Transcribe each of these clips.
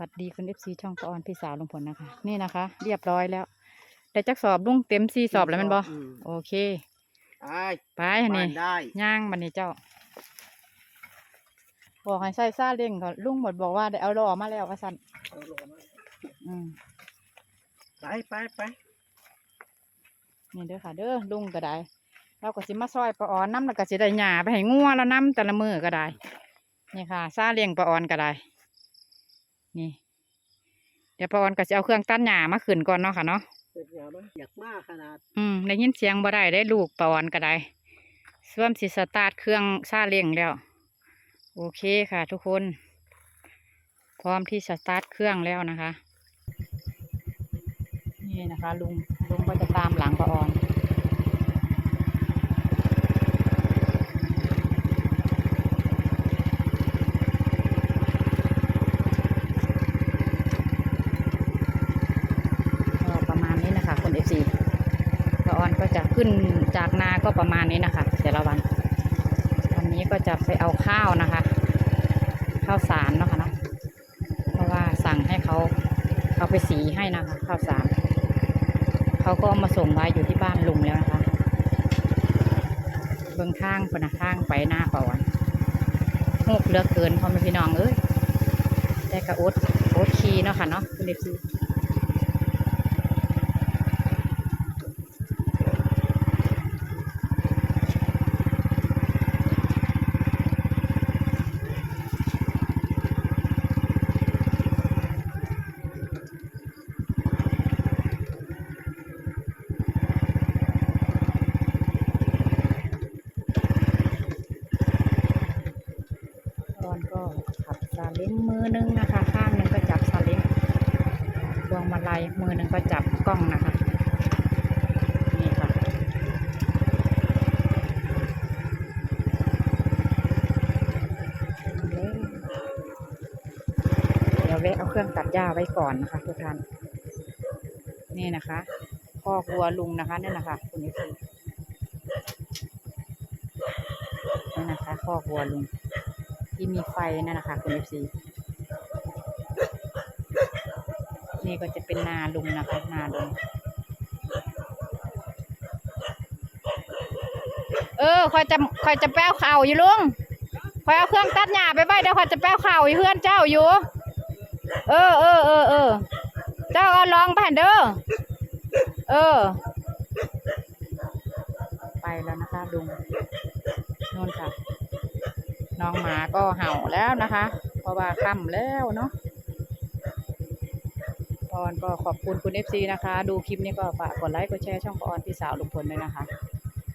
วัสดีคุณเอฟซีช่องปออนพี่สาวลุงพลนะคะ นี่นะคะ เรียบร้อยแล้วได้จักสอบลุงเต็มสี่สอบแล้วแมันบออืม โอเคได้ไปอันนี้บ้านได้ ย่างบันนี้เจ้า บอกให้ใส่ซาเล้งก่อนลุงหมดบอกว่าได้เอาล้อมาแล้วว่าสันเอาลงมาอืม ไปไปไปนี่เด้อค่ะเด้อลุงก็ได้เราก็สิมาซอยปลาออนน้ำแล้วก็สิได้หญ้าไปให้งัวแล้วน้ำแต่ละมือก็ได้ นี่ค่ะซาเลี้ยงปลาออนก็ได้ นี่เดี๋ยวปลาออนก็จะเอาเครื่องตัดหญ้ามาขึ้นก่อนเนาะค่ะเนาะเจ็บยาวไหมอยากมากขนาดอืมได้ยินเสียงบ่ได้ได้ลูกปลาออนก็ได้ส่วมสิสตาร์ทเครื่องซาเลี้ยงแล้ว โอเคค่ะ ทุกคน พร้อมที่สตาร์ทเครื่องแล้วนะคะ นี่นะคะ ลุงลุงก็จะตามหลังปลาออน ก็ประมาณนี้นะคะคนเอฟซีปลาออนก็ จะขึ้นจากนาก็ประมาณนี้นะคะ แต่ละวัน วันนี้ก็จะไปเอาข้าวนะคะ ข้าวสารเนาะค่ะเนาะเพราะว่าสั่งให้เขาเขาไปสีให้นะคะ ข้าวสารเขาก็มาส่งไว้อยู่ที่บ้านลุงแล้วนะคะเบื้องข้างคนะข้างไปหน้าปลาอนหกเลือกเกินพ่อแม่พี่น้องเอ้ยแต่กระอดโอดคีเนาะค่ะเนาะคุณเอฟซี ตอนก็ขับซาเล้งมือหนึงนะคะ ข้างนึงก็จับซาเล้งพวงมาลัยมือหนึ่งก็จับกล้องนะคะนี่ค่ะเดี๋ยวแวะเอาเครื่องตัดหญ้าไว้ก่อนนะคะทุกท่านนี่นะคะพ่อกวัวลุงนะคะนี่นะคะคุณนี่นี่นะคะพ่อกวัวลุง ที่มีไฟนั่นนะคะคุณเอฟซีนี่ก็จะเป็นนาลุงนะคะ นาลุงเออคอยจะคอยจะแป้วเข่าอยู่ลุงคอยเอาเครื่องตัดหญ้าไปไว้เดี๋ยวคอยจะแป้วเข่าอยู่เพื่อนเจ้าอยู่ เออเออเออเออเจ้าเอาลองไปหั่นเด้อเออ ไปแล้วนะคะลุงนู่นค่ะ น้องหมาก็เห่าแล้วนะคะ เพราะว่าค่ำแล้วเนาะปอนก็ขอบคุณคุณเอฟซีนะคะ ดูคลิปนี้ก็ฝากกดไลค์กดแชร์ช่องปอนพี่สาวลุงพลด้วยนะคะ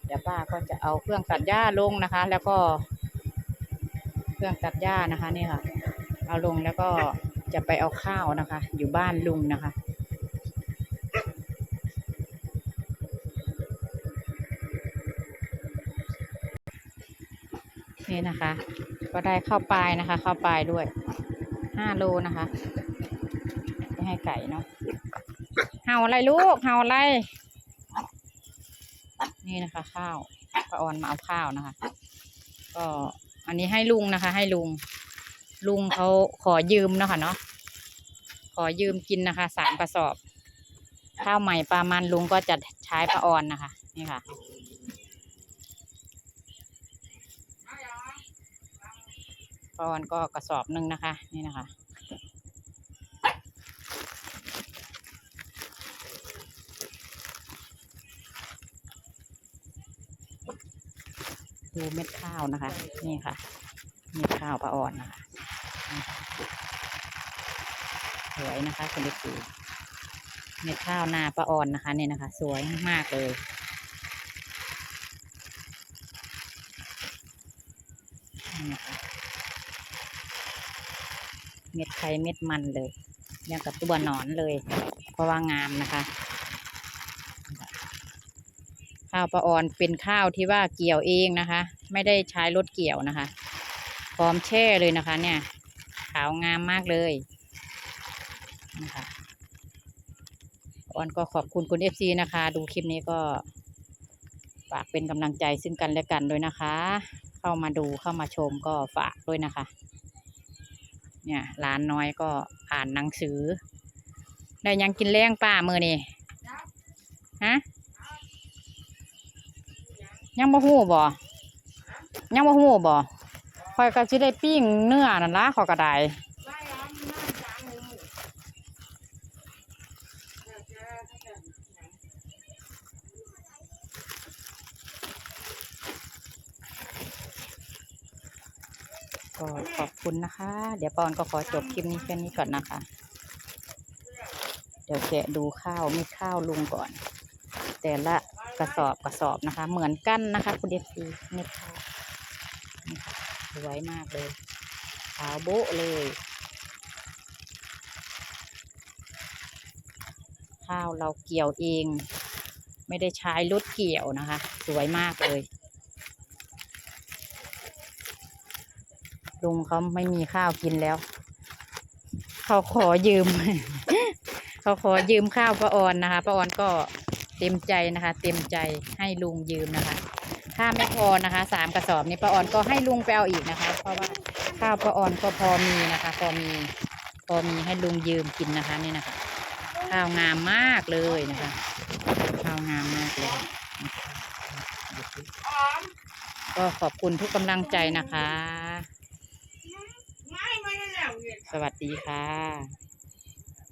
เดี๋ยวป้าก็จะเอาเครื่องตัดหญ้าลงนะคะ แล้วก็ เครื่องตัดหญ้านะคะนี่ค่ะ เอาลงแล้วก็จะไปเอาข้าวนะคะ อยู่บ้านลุงนะคะ นี่นะคะ ก็ได้ข้าวปลายนะคะข้าวปลายด้วยห้าโลนะคะไปให้ไก่เนาะเห่าอะไรลูกเห่าอะไร นี่นะคะ ข้าวป้าออนมาเอาข้าวนะคะ ก็อันนี้ให้ลุงนะคะ ให้ลุง ลุงเขาขอยืมเนาะค่ะเนาะขอยืมกินนะคะสามกระสอบ ข้าวใหม่ปลามันลุงก็จะใช้ป้าออนนะคะ นี่ค่ะ ปอนก็กระสอบหนึ่งนะคะ นี่นะคะ ดูเม็ดข้าวนะคะ นี่ค่ะ เม็ดข้าวปลาอ่อนนะคะนี่ค่ะสวยนะคะคุณเด็กดูเม็ดข้าวนาปลาอ่อนนะคะ เนี่ยนะคะ สวยมากเลย นี่นะคะ เม็ดไข่เม็ดมันเลยยังกับตัวหนอนเลย เพราะว่างามนะคะ ข้าวปลาออนเป็นข้าวที่ว่าเกี่ยวเองนะคะ ไม่ได้ใช้รถเกี่ยวนะคะ พร้อมแช่เลยนะคะ เนี่ย ขาวงามมากเลยนะคะออนก็ขอบคุณคุณเอฟซีนะคะ ดูคลิปนี้ก็ฝากเป็นกำลังใจซึ่งกันและกันด้วยนะคะ เข้ามาดูเข้ามาชมก็ฝากด้วยนะคะ เนี่ยหลานน้อยก็อ่านหนังสือ ได้ยังกินแรงป้ามือนี่ฮะยังบ่หู้บ่ยังบ่หู้บ่คอยก็สิได้ปิ้งเนื้อนั่นละขอยก็ได้ ก็ขอบคุณนะคะ เดี๋ยวปอนก็ขอจบคลิปนี้แค่นี้ก่อนนะคะ เดี๋ยวแกะดูข้าวมีข้าวลุงก่อน แต่ละกระสอบกระสอบนะคะ เหมือนกันนะคะ คุณเดฟีเม็ดข้าวนี่ค่ะสวยมากเลยขาวโบ๊ะเลย ข้าวเราเกี่ยวเอง ไม่ได้ใช้รถเกี่ยวนะคะ สวยมากเลย ลุงเขาไม่มีข้าวกินแล้ว เขาขอยืม เขาขอยืมข้าวป้าออนนะคะป้าออนก็เต็มใจนะคะ เต็มใจให้ลุงยืมนะคะ ถ้าไม่พอนะคะสามกระสอบนี้ป้าออนก็ให้ลุงไปเอาอีกนะคะ เพราะว่าข้าวป้าออนก็พอมีนะคะ พอมีพอมีให้ลุงยืมกินนะคะนี่นะคะ ข้าวงามมากเลยนะคะ ข้าวงามมากเลยก็ขอบคุณทุกกำลังใจนะคะ วัสดีค่ะ